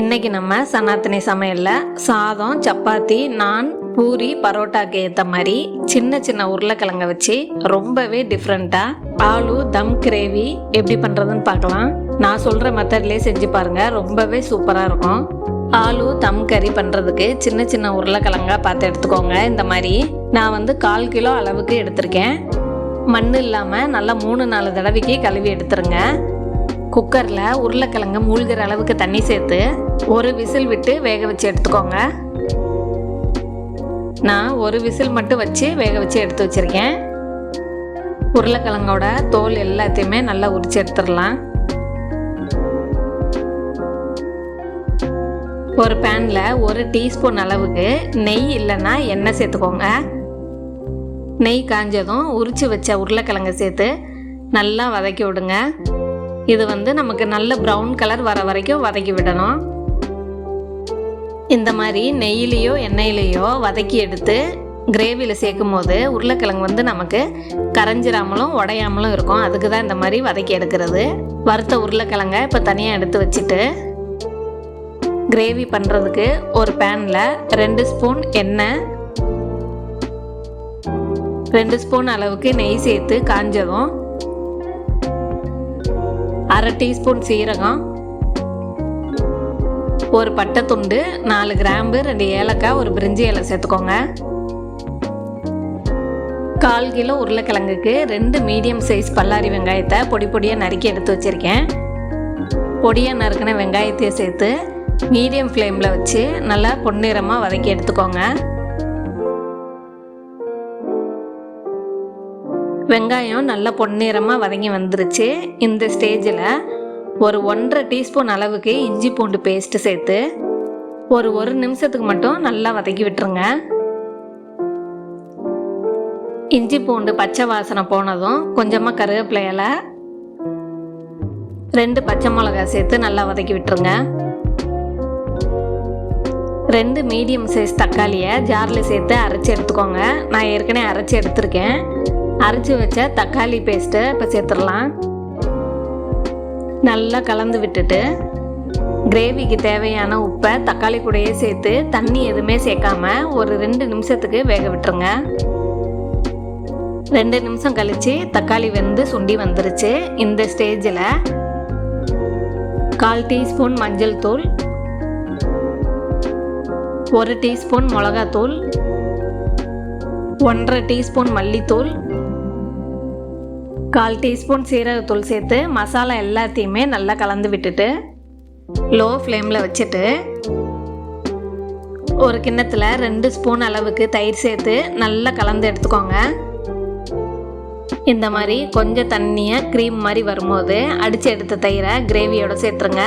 இன்னைக்கு நம்ம சனாத்தனி சமையலில் சாதம் சப்பாத்தி நான் பூரி பரோட்டாக்கு ஏற்ற மாதிரி சின்ன சின்ன உருளைக்கிழங்க வச்சு ரொம்பவே டிஃப்ரெண்ட்டாக ஆலு தம் கிரேவி எப்படி பண்ணுறதுன்னு பார்க்கலாம். நான் சொல்கிற மெத்தட்லேயே செஞ்சு பாருங்கள் ரொம்பவே சூப்பராக இருக்கும். ஆலு தம் கறி பண்ணுறதுக்கு சின்ன சின்ன உருளைக்கிழங்கா பார்த்து எடுத்துக்கோங்க. இந்த மாதிரி நான் வந்து கால் கிலோ அளவுக்கு எடுத்திருக்கேன். மண் இல்லாமல் நல்லா மூணு நாலு தடவைக்கு கழுவி எடுத்துருங்க. குக்கரில் உருளைக்கிழங்கு மூழ்கிற அளவுக்கு தண்ணி சேர்த்து ஒரு விசில் விட்டு வேக வச்சு எடுத்துக்கோங்க. நான் ஒரு விசில் மட்டும் வச்சு வேக வச்சு எடுத்து வச்சுருக்கேன். உருளைக்கிழங்கோட தோல் எல்லாத்தையுமே நல்லா உரிச்சு எடுத்துடலாம். ஒரு பேனில் ஒரு டீஸ்பூன் அளவுக்கு நெய் இல்லைன்னா எண்ணெய் சேர்த்துக்கோங்க. நெய் காஞ்சதும் உரிச்சு வச்ச உருளைக்கிழங்க சேர்த்து நல்லா வதக்கி விடுங்க. இது வந்து நமக்கு நல்ல ப்ரௌன் கலர் வர வரைக்கும் வதக்கி விடணும். இந்த மாதிரி நெய்யிலையோ எண்ணெயிலையோ வதக்கி எடுத்து கிரேவியில் சேர்க்கும் போது உருளைக்கிழங்கு வந்து நமக்கு கரைஞ்சிராமலும் உடையாமலும் இருக்கும். அதுக்கு தான் இந்த மாதிரி வதக்கி எடுக்கிறது. வறுத்த உருளைக்கிழங்க இப்போ தனியாக எடுத்து வச்சுட்டு கிரேவி பண்ணுறதுக்கு ஒரு பேனில் ரெண்டு ஸ்பூன் எண்ணெய் ரெண்டு ஸ்பூன் அளவுக்கு நெய் சேர்த்து காஞ்சதும் அரை டீஸ்பூன் சீரகம் ஒரு பட்டை துண்டு நாலு கிராம்பு ரெண்டு ஏலக்காய் ஒரு பிரிஞ்சி இலை சேர்த்துக்கோங்க. கால் கிலோ உருளைக்கிழங்குக்கு ரெண்டு மீடியம் சைஸ் பல்லாரி வெங்காயத்தை பொடி பொடியாக நறுக்கி எடுத்து வச்சுருக்கேன். பொடியாக நறுக்கின வெங்காயத்தையும் சேர்த்து மீடியம் ஃப்ளேமில் வச்சு நல்லா பொன்னிறமாக வதக்கி எடுத்துக்கோங்க. வெங்காயம் நல்லா பொன்னிறமாக வதங்கி வந்துருச்சு. இந்த ஸ்டேஜில் ஒரு ஒன்றரை டீஸ்பூன் அளவுக்கு இஞ்சி பூண்டு பேஸ்ட்டு சேர்த்து ஒரு ஒரு நிமிஷத்துக்கு மட்டும் நல்லா வதக்கி விட்டுருங்க. இஞ்சி பூண்டு பச்சை வாசனை போனதும் கொஞ்சமாக கருவேப்பிலை இலை ரெண்டு பச்சை மிளகாய் சேர்த்து நல்லா வதக்கி விட்டுருங்க. ரெண்டு மீடியம் சைஸ் தக்காளியை ஜாரில் சேர்த்து அரைச்சி எடுத்துக்கோங்க. நான் ஏற்கனவே அரைச்சி எடுத்திருக்கேன். அரைச்சி வச்ச தக்காளி பேஸ்ட்டை இப்போ சேர்த்துடலாம். நல்லா கலந்து விட்டுட்டு கிரேவிக்கு தேவையான உப்பை தக்காளி கூடயே சேர்த்து தண்ணி எதுவுமே சேர்க்காம ஒரு ரெண்டு நிமிஷத்துக்கு வேக விட்டுருங்க. ரெண்டு நிமிஷம் கழித்து தக்காளி வெந்து சுண்டி வந்துருச்சு. இந்த ஸ்டேஜில் கால் டீஸ்பூன் மஞ்சள் தூள் ஒரு டீஸ்பூன் மிளகாத்தூள் ஒன்றரை டீஸ்பூன் மல்லித்தூள் கால் டீஸ்பூன் சீரகத்தூள் சேர்த்து மசாலா எல்லாத்தையுமே நல்லா கலந்து விட்டுட்டு லோ ஃப்ளேமில் வச்சுட்டு ஒரு கிண்ணத்தில் ரெண்டு ஸ்பூன் அளவுக்கு தயிர் சேர்த்து நல்லா கலந்து எடுத்துக்கோங்க. இந்த மாதிரி கொஞ்சம் தண்ணியை க்ரீம் மாதிரி வரும்போது அடித்து எடுத்த தயிரை கிரேவியோடு சேர்த்துருங்க.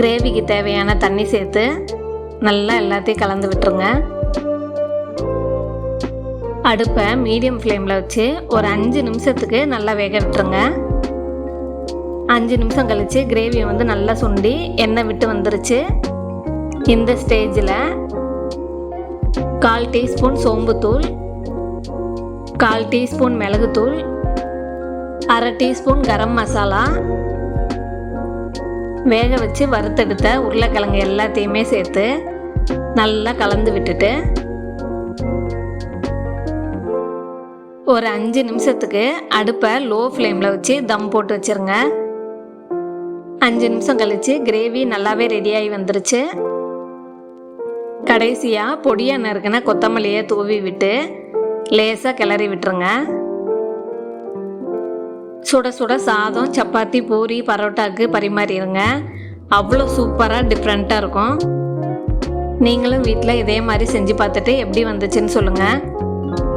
கிரேவிக்கு தேவையான தண்ணி சேர்த்து நல்லா எல்லாத்தையும் கலந்து விட்டுருங்க. அடுப்பை மீடியம் ஃப்ளேமில் வச்சு ஒரு அஞ்சு நிமிஷத்துக்கு நல்லா வேக விட்டுருங்க. அஞ்சு நிமிஷம் கழித்து கிரேவியை வந்து நல்லா சுண்டி எண்ணெய் விட்டு வந்துருச்சு. இந்த ஸ்டேஜில் கால் டீஸ்பூன் சோம்புத்தூள் கால் டீஸ்பூன் மிளகுத்தூள் அரை டீஸ்பூன் கரம் மசாலா வேக வச்சு வறுத்தெடுத்த உருளைக்கிழங்கு எல்லாத்தையுமே சேர்த்து நல்லா கலந்து விட்டுட்டு ஒரு அஞ்சு நிமிஷத்துக்கு அடுப்பை லோ ஃப்ளேமில் வச்சு தம் போட்டு வச்சுருங்க. அஞ்சு நிமிஷம் கழித்து கிரேவி நல்லாவே ரெடியாகி வந்துருச்சு. கடைசியாக பொடியாக நறுக்கின கொத்தமல்லியை தூவி விட்டு லேசாக கிளறி விட்டுருங்க. சுட சுட சாதம் சப்பாத்தி பூரி பரோட்டாக்கு பரிமாறிடுங்க அவ்வளோ சூப்பராக டிஃப்ரெண்ட்டாக இருக்கும். நீங்களும் வீட்டில் இதே மாதிரி செஞ்சு பார்த்துட்டு எப்படி வந்துச்சுன்னு சொல்லுங்கள்